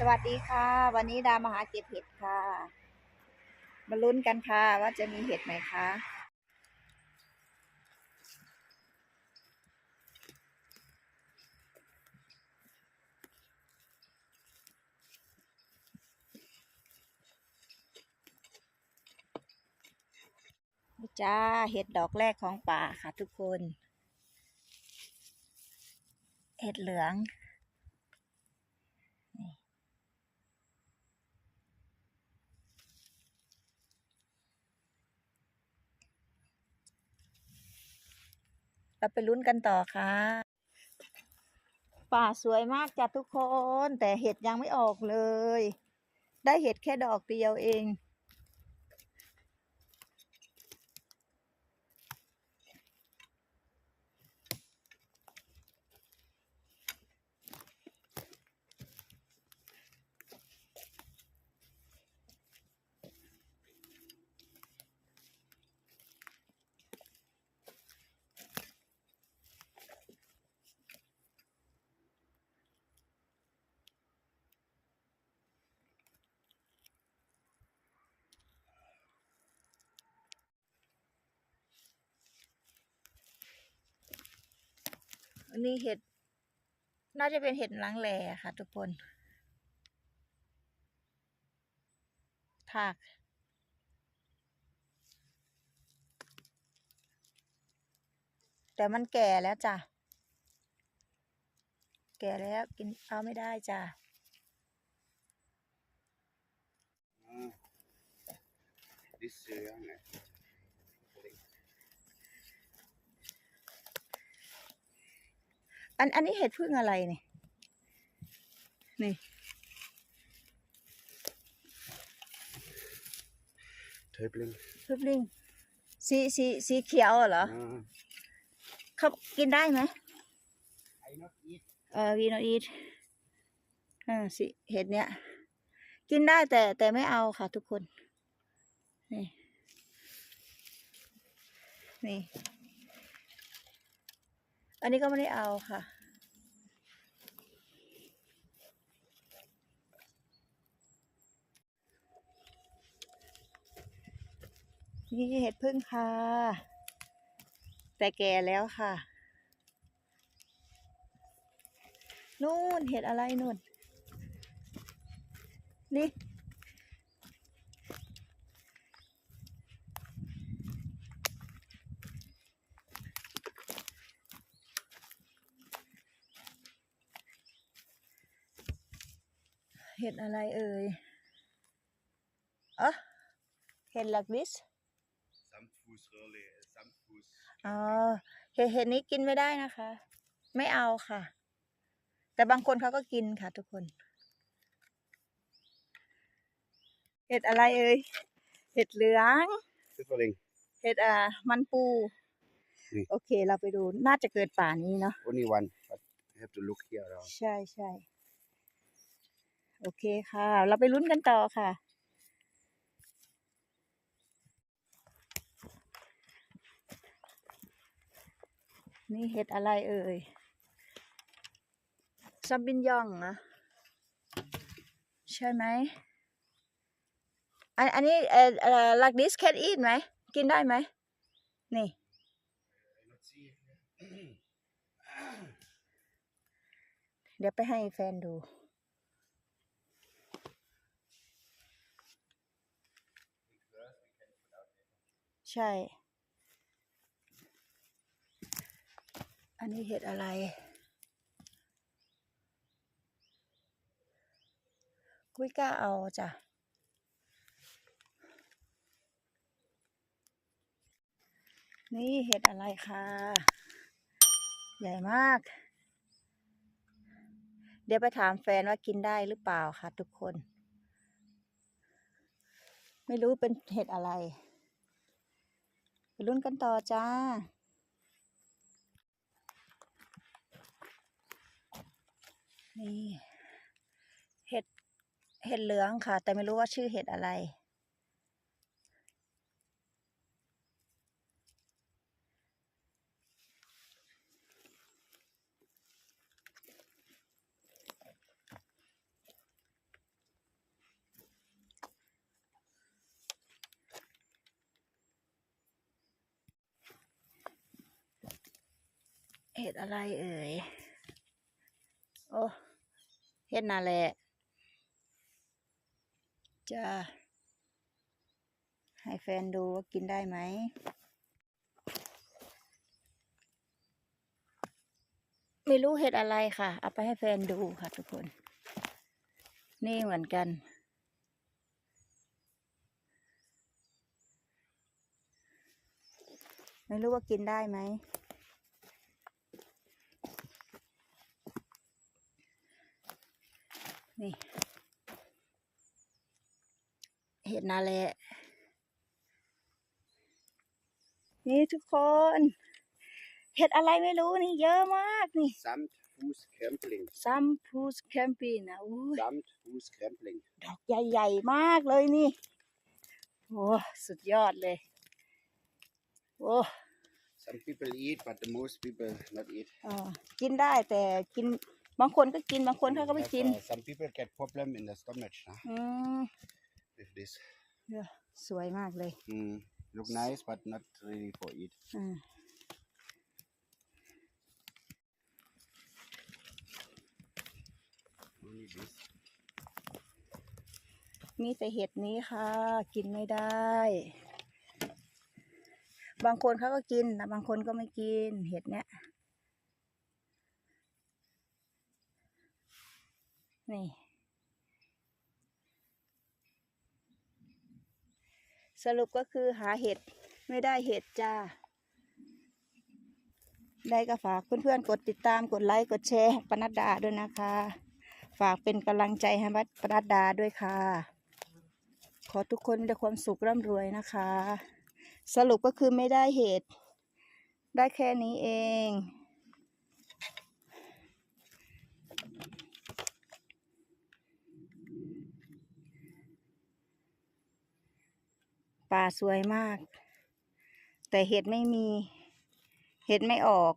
สวัสดีค่ะ วันนี้ดามาหาเก็บเห็ดค่ะ มาลุ้นกันค่ะว่าจะมีเห็ดไหมคะจ้าเห็ดดอกแรกของป่าค่ะทุกคน เห็ดเหลือง เราไปลุ้นกันต่อค่ะ ป่าสวยมากจ้ะทุกคน แต่เห็ดยังไม่ออกเลย ได้เห็ดแค่ดอกเดียวเอง นนี้เห็ด น่าจะเป็นเห็ดล้างแหล่ค่ะ ทุกคนถากแต่มันแก่แล้วจ้ะ แก่แล้วกินเอาไม่ได้จ้ะ This young. อั นอันนี้เห็ดพึ่งอะไรนี่นี่ Töbling. พึ่งลิงสีสีสีเขียวเหรอ Ah. เขากินได้ไหม I not eat. เออวีโนอีทอ่าสิเห็ดเนี้ยกินได้แต่แต่ไม่เอาค่ะทุกคน นี่ นี่ อันนี้ก็ไม่ได้เอาค่ะ นี่เห็ดพึ่งค่ะ แต่แก่แล้วค่ะ นู่นเห็ดอะไรนู่นนี่ เห็ดอะไรเอ่ยอ๋อเห็ด like this Samtfußröhrle, Samtfuß. อ๋อเห็ดเห็ดนี้กินไม่ได้นะคะ ไม่เอาค่ะ แต่บางคนเขาก็กินค่ะทุกคน เห็ดอะไรเอ่ย เห็ดเหลือง Pfifferling. เห็ดอ่า มันปูนี่โอเค เราไปดู น่าจะเกิดป่านี้เนาะ Only one, but you have to look here around. ใช่ใช่ โอเคค่ะ เราไปลุ้นกันต่อค่ะ นี่เห็ดอะไรเอ่ยซัมบินยองนะใช่ไหมอันอันนี้เอ่อเอ่อ like this can eat ไหม กินได้ไหม นี่ เดี๋ยวไปให้แฟนดู ช่ อันนี้เห็ดอะไร กุ้ยกล้าเอาจ้ะ นี่เห็ดอะไรคะใหญ่มาก เดี๋ยวไปถามแฟนว่ากินได้หรือเปล่าค่ะทุกคน ไม่รู้เป็นเห็ดอะไร ลุ้นกันต่อจ้า นี่ เห็ด เห็ดเหลืองค่ะ แต่ไม่รู้ว่าชื่อเห็ดอะไร เห็ดอะไรเอ่ย โอ้เห็ดนาแหละจะให้แฟนดูว่ากินได้ไหม ไม่รู้เห็ดอะไรค่ะ เอาไปให้แฟนดูค่ะทุกคน นี่เหมือนกัน ไม่รู้ว่ากินได้ไหม นี่ เห็ดนาแหละ นี่ทุกคน เห็ดอะไรไม่รู้นี่เยอะมากนี่ Samtfußkrempling. ซัมพูสแคมปีนะอุ้ย Samtfußkrempling. ดอกใหญ่ ๆ มากเลยนี่ โอ้สุดยอดเลย โอ้ Some people eat, but the most people not eat. อ่ากินได้แต่กินบางคนก็กินบางคนเขาก็ไม่ Have, กิน uh, some people get problem in the stomach huh, อืม with this. เนี่ยสวยมากเลย Mm, look nice, but not really for eat. อืม Only this. มีแต่เห็ดนี้ค่ะ กินไม่ได้ บางคนเขาก็กินแต่บางคนก็ไม่กินเห็ดเนี้ยนี่ สรุปก็คือหาเห็ดไม่ได้เห็ดจ้า ได้ก็ฝากเพื่อนๆกดติดตามกดไลค์กดแชร์ปนัดดาด้วยนะคะ ฝากเป็นกำลังใจให้ปนัดดาด้วยค่ะ ขอทุกคนมีแต่ความสุขร่ำรวยนะคะ สรุปก็คือไม่ได้เหตุได้แค่นี้เอง ป่าสวยมาก แต่เห็ดไม่มี เห็ดไม่ออก